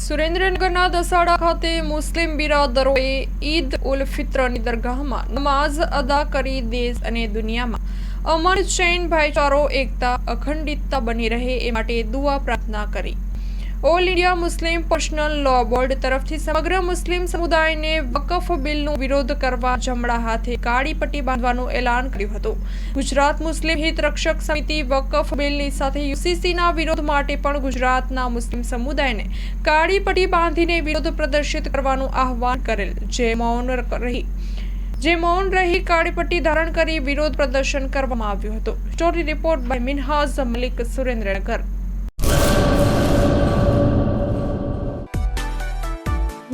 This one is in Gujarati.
સુરેન્દ્રનગરના દસાડા ખાતે મુસ્લિમ બિરાદરોએ ઈદ ઉલ ફિત્રની દરગાહમાં નમાઝ અદા કરી દેશ અને દુનિયામાં. અમર ચૈન ભાઈચારો, એકતા, અખંડિતતા બની રહે એ માટે દુઆ પ્રાર્થના કરી. All India Muslim Personal Law Board તરફથી સમગ્ર મુસ્લિમ સમુદાયને વકફ બિલનો વિરોધ કરવા જમણા હાથે કાળી પટ્ટી બાંધવાનું એલાન કર્યું હતું. ગુજરાત મુસ્લિમ હિત રક્ષક સમિતિ વકફ બિલની સાથે યુસીસીના વિરોધ માટે પણ ગુજરાતના મુસ્લિમ સમુદાયને કાળી પટ્ટી બાંધીને વિરોધ પ્રદર્શિત કરવાનું આહવાન કરેલ. જે મૌન રહી, જે મૌન રહી કાળી પટ્ટી ધારણ કરી વિરોધ પ્રદર્શન કરવામાં આવ્યું હતું. Story report by Minhaz Malik Surendranagar.